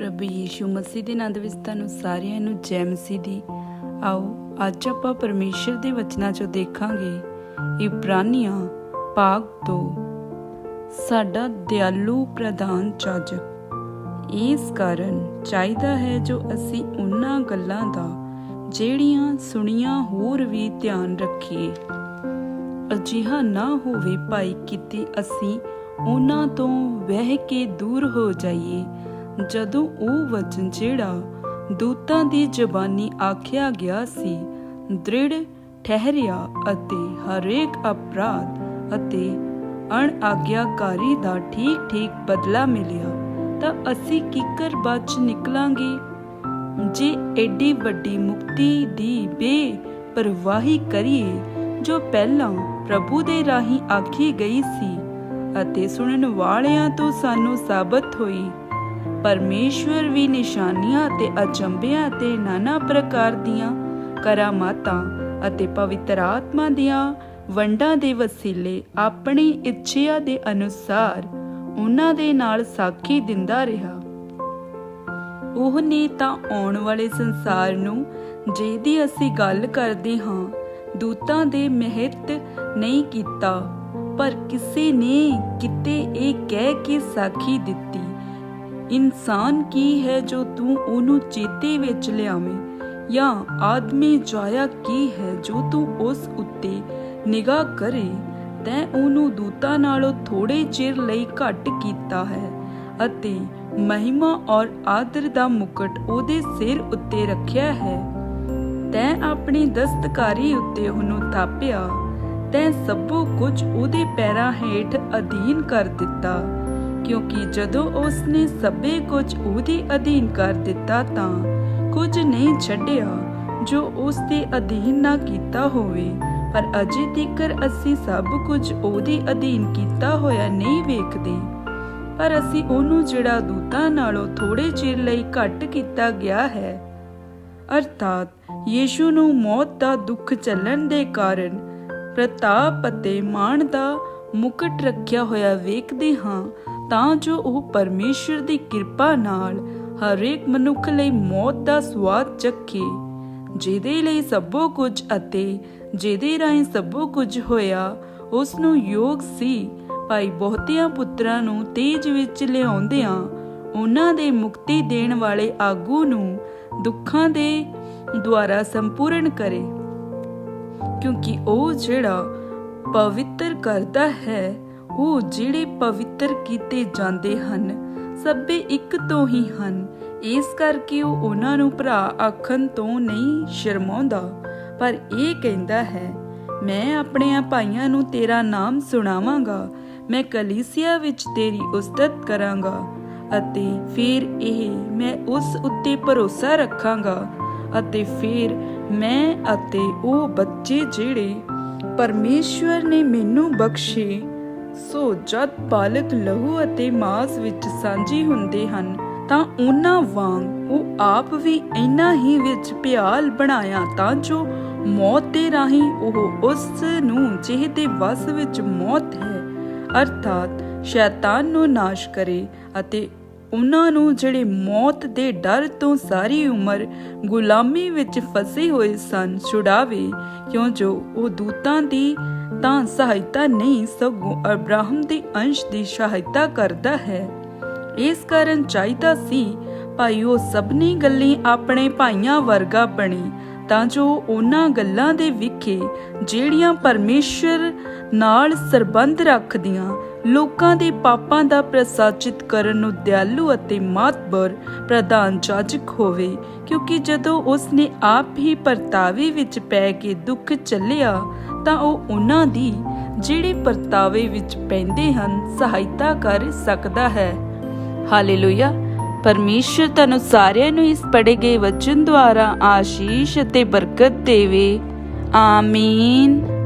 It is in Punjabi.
ਪ੍ਰਭੂ ਯੀਸ਼ੂ ਮਸੀਹ ਦੇ ਨਾਮ ਵਿੱਚ ਤੁਹਾਨੂੰ ਸਾਰਿਆਂ ਨੂੰ ਜੈ ਮਸੀਹ ਦੀ। ਆਓ, ਅੱਜ ਆਪਾਂ ਪਰਮੇਸ਼ਰ ਦੇ ਵਚਨਾਂ ਚੋਂ ਦੇਖਾਂਗੇ। ਇਬਰਾਨੀਆਂ ਭਾਗ 2 ਸਾਡਾ ਦਿਆਲੂ ਪ੍ਰਧਾਨ ਚਾਜਕ, ਇਸ ਕਾਰਨ ਚਾਹੀਦਾ ਹੈ ਜੋ ਅਸੀਂ ਉਹਨਾਂ ਗੱਲਾਂ ਦਾ, ਜਿਹੜੀਆਂ ਸੁਣੀਆਂ ਹੋਰ ਵੀ ਧਿਆਨ ਰੱਖੀਏ। ਅਜਿਹਾ ਨਾ ਹੋਵੇ ਭਾਈ, ਕਿਤੇ ਅਸੀਂ ਉਹਨਾਂ ਤੋਂ ਵਹਿ ਕੇ ਦੂਰ ਹੋ ਜਾਈਏ। ਜਦੋਂ ਉਹ ਵਚਨ ਜਿਹੜਾ ਦੂਤਾਂ ਦੀ ਜ਼ਬਾਨੀ ਆਖਿਆ ਗਿਆ ਸੀ, ਦ੍ਰਿੜ ਠਹਿਰਿਆ ਅਤੇ ਹਰੇਕ ਅਪਰਾਧ ਅਤੇ ਅਣ ਦਾ ਠੀਕ ਠੀਕ ਬਦਲਾ ਮਿਲਿਆ, ਤਾਂ ਅਸੀਂ ਕਿੱਕਰ ਬਚ ਨਿਕਲਾਂਗੇ? ਜੇ ਐਡੀ ਵੱਡੀ ਮੁਕਤੀ ਦੀ ਬੇਪਰਵਾਹੀ ਕਰੀਏ, ਜੋ ਪਹਿਲਾਂ ਪ੍ਰਭੂ ਦੇ ਰਾਹੀਂ ਆਖੀ ਗਈ ਸੀ ਅਤੇ ਸੁਣਨ ਵਾਲਿਆਂ ਤੋਂ ਸਾਨੂੰ ਸਾਬਤ ਹੋਈ ਪਰਮੇਸ਼ਵਰ ਵੀ ਨਿਸ਼ਾਨੀਆਂ ਅਤੇ ਅਚੰਭਿਆਂ ਅਤੇ ਨਾਨਾ ਪ੍ਰਕਾਰ ਦੀਆਂ ਕਰਾਮਾਤਾਂ ਅਤੇ ਪਵਿੱਤਰ ਆਤਮਾ ਦੀਆਂ ਵੰਡਾਂ ਦੇ ਵਸੀਲੇ ਆਪਣੀ ਇੱਛਾ ਦੇ ਅਨੁਸਾਰ ਉਹਨਾਂ ਦੇ ਨਾਲ ਸਾਖੀ ਦਿੰਦਾ ਰਿਹਾ। ਉਹ ਨੇ ਤਾਂ ਆਉਣ ਵਾਲੇ ਸੰਸਾਰ ਨੂੰ ਜਿਹਦੀ ਅਸੀਂ ਗੱਲ ਕਰਦੇ ਹਾਂ, ਦੂਤਾਂ ਦੇ ਮਹਿਤ ਨਹੀਂ ਕੀਤਾ, ਪਰ ਕਿਸੇ ਨੇ ਕਿਤੇ ਇਹ ਕਹਿ ਕੇ ਸਾਖੀ ਦਿੱਤੀ। ਇਨਸਾਨ ਕੀ ਹੈ ਜੋ ਤੂੰ ਉਹਨੂੰ ਚੇਤੇ ਵਿੱਚ ਲਿਆਵੇਂ? ਜਾਂ ਆਦਮੀ ਜਾਇਆ ਕੀ ਹੈ ਜੋ ਤੂੰ ਉਸ ਉੱਤੇ ਨਿਗਾਹ ਕਰੇ? ਤੈਂ ਉਹਨੂੰ ਦੂਤਾਂ ਨਾਲੋਂ ਥੋੜੇ ਚਿਰ ਲਈ ਘੱਟ ਕੀਤਾ ਹੈ ਅਤੇ ਮਹਿਮਾ ਔਰ ਆਦਰ ਦਾ ਮੁਕਟ ਉਹਦੇ ਸਿਰ ਉੱਤੇ ਰੱਖਿਆ ਹੈ। ਤੈਂ ਆਪਣੀ ਦਸਤਕਾਰੀ ਉੱਤੇ ਉਹਨੂੰ ਥਾਪਿਆ। ਤੈਂ ਸਭੋ ਕੁਝ ਉਹਦੇ ਪੈਰਾਂ ਹੇਠ ਅਧੀਨ ਕਰ ਦਿੱਤਾ। ਕਿਉਂਕਿ ਜਦੋਂ ਉਸਨੇ ਸਭੇ ਕੁਝ ਉਹਦੇ ਅਧੀਨ ਕਰ ਦਿੱਤਾ ਤਾਂ ਕੁਝ ਨਹੀਂ ਛੱਡਿਆ ਜੋ ਉਸ ਦੇ ਅਧੀਨ ਨਾ ਕੀਤਾ ਹੋਵੇ। ਪਰ ਅਜੇ ਤੀਕਰ ਅਸੀਂ ਸਭ ਕੁਝ ਉਹਦੇ ਅਧੀਨ ਕੀਤਾ ਹੋਇਆ ਨਹੀਂ ਵੇਖਦੇ। ਪਰ ਅਸੀਂ ਉਹਨੂੰ ਜਿਹੜਾ ਦੂਤਾਂ ਨਾਲੋਂ ਥੋੜੇ ਚਿਰ ਲਈ ਘੱਟ ਕੀਤਾ ਗਿਆ ਹੈ। ਅਰਥਾਤ ਯੀਸ਼ੂ ਨੂੰ ਮੌਤ ਦਾ ਦੁੱਖ ਚੱਲਣ ਦੇ ਕਾਰਨ ਪ੍ਰਤਾਪ ਅਤੇ ਮਾਣ ਦਾ ਮੁਕਟ ਰੱਖਿਆ ਹੋਇਆ ਵੇਖਦੇ ਹਾਂ ਤਾਂ ਜੋ ਉਹ ਪਰਮੇਸ਼ਰ ਦੀ ਕਿਰਪਾ ਨਾਲ ਹਰੇਕ ਮਨੁੱਖ ਲਈ ਮੌਤ ਦਾ ਸਵਾਦ ਚੱਖੇ, ਜਿਹਦੇ ਲਈ ਸਭੋ ਕੁਝ ਅਤੇ ਜਿਹਦੇ ਰਾਹੀਂ ਸਭੋ ਕੁਝ ਹੋਇਆ ਉਸ ਨੂੰ ਯੋਗ ਸੀ। ਭਾਈ ਬਹੁਤਿਆਂ ਪੁੱਤਰਾਂ ਨੂੰ ਤੇਜ ਵਿੱਚ ਲਿਆਉਂਦਿਆਂ ਉਹਨਾਂ ਦੇ ਮੁਕਤੀ ਦੇਣ ਵਾਲੇ ਆਗੂ ਨੂੰ ਦੁੱਖਾਂ ਦੇ ਦੁਆਰਾ ਸੰਪੂਰਨ ਕਰੇ, ਕਿਉਂਕਿ ਉਹ ਜਿਹੜਾ ਪਵਿੱਤਰ ਕਰਦਾ ਹੈ ਉਹ ਜਿਹੜੇ ਪਵਿੱਤਰ ਕੀਤੇ ਜਾਂਦੇ ਹਨ, ਸਭੇ ਇੱਕ ਤੋਂ ਹੀ ਹਨ। ਇਸ ਕਰਕੇ ਉਹ ਉਹਨਾਂ ਨੂੰ ਭਰਾ ਆਖਣ ਤੋਂ ਨਹੀਂ ਸ਼ਰਮਾਉਂਦਾ। ਪਰ ਇਹ ਕਹਿੰਦਾ ਹੈ, ਮੈਂ ਆਪਣੇ ਭਾਈਆਂ ਨੂੰ ਤੇਰਾ ਨਾਮ ਸੁਣਾਵਾਂਗਾ, ਮੈਂ ਕਲੀਸਿਆ ਵਿੱਚ ਤੇਰੀ ਉਸਤਤ ਕਰਾਂਗਾ, ਅਤੇ ਫਿਰ ਇਹ ਮੈਂ ਉਸ ਉੱਤੇ ਭਰੋਸਾ ਰੱਖਾਂਗਾ, ਅਤੇ ਫਿਰ ਮੈਂ ਅਤੇ ਉਹ ਬੱਚੇ ਜਿਹੜੇ ਪਰਮੇਸ਼ਵਰ ਨੇ ਮੈਨੂੰ ਬਖਸ਼ੇ ਸੋ ਜਦ ਬਾਲਕ ਲਹੂ ਅਤੇ ਮਾਸ ਵਿੱਚ ਸਾਂਝੀ ਹੁੰਦੇ ਹਨ, ਤਾਂ ਉਹਨਾਂ ਵਾਂਗ ਉਹ ਆਪ ਵੀ ਇਨਾ ਹੀ ਵਿੱਚ ਪਿਆਲ ਬਣਾਇਆ ਤਾਂ ਜੋ ਮੌਤ ਦੇ ਰਾਹੀਂ ਉਹ ਉਸ ਨੂੰ ਜਿਹਦੇ ਵਸ ਵਿੱਚ ਮੌਤ ਹੈ, ਅਰਥਾਤ ਸ਼ੈਤਾਨ ਨੂੰ ਨਾਸ਼ ਕਰੇ ਅਤੇ ਉਹਨਾਂ ਨੂੰ ਜਿਹੜੇ ਮੌਤ ਦੇ ਡਰ ਤੋਂ ਸਾਰੀ ਉਮਰ ਗੁਲਾਮੀ ਵਿੱਚ ਫਸੇ ਹੋਏ ਸਨ, ਛੁਡਾਵੇ। ਕਿਉਂ ਜੋ ਉਹ ਦੂਤਾਂ ਦੀ ਤਾਂ ਸਹਾਇਤਾ ਨਹੀਂ, ਸਗੋਂ ਅਬਰਾਹਮ ਦੇ ਅੰਸ਼ ਦੀ ਸਹਾਇਤਾ ਕਰਦਾ ਹੈ। ਇਸ ਕਾਰਨ ਚਾਹੀਦਾ ਸੀ, ਭਾਈ ਉਹ ਸਭਨੀ ਗੱਲਾਂ ਆਪਣੇ ਭਾਈਆਂ ਵਰਗਾ ਬਣੇ, ਤਾਂ ਜੋ ਉਹਨਾਂ ਗੱਲਾਂ ਦੇ ਵਿਖੇ ਜਿਹੜੀਆਂ ਪਰਮੇਸ਼ਰ ਨਾਲ ਸਰਬੰਧ ਰੱਖਦੀਆਂ ਲੋਕਾਂ ਦੇ ਪਾਪਾਂ ਦਾ ਪ੍ਰਸਾਚਿਤ ਕਰਨ ਨੂੰ ਦਿਆਲੂ ਅਤੇ ਮਾਤਬਰ ਪ੍ਰਧਾਨ ਜਾਜਕ ਹੋਵੇ, ਕਿਉਂਕਿ ਜਦੋਂ ਉਸ ਨੇ ਆਪ ਹੀ ਪਰਤਾਵੇ ਵਿੱਚ ਪੈ ਕੇ ਦੁੱਖ ਚੱਲਿਆ ਤਾਂ ਉਹ ਉਹਨਾਂ ਦੀ ਜਿਹੜੇ ਪਰਤਾਵੇ ਵਿੱਚ ਪੈਂਦੇ ਹਨ, ਸਹਾਇਤਾ ਕਰ ਸਕਦਾ ਹੈ। ਹਾਲੇਲੂਇਆ! ਪਰਮੇਸ਼ਰ ਤੁਹਾਨੂੰ ਸਾਰਿਆਂ ਨੂੰ ਇਸ ਪੜੇ ਗਏ ਵਚਨ ਦੁਆਰਾ ਆਸ਼ੀਸ਼ ਅਤੇ ਬਰਕਤ ਦੇਵੇ। ਆਮੀਨ!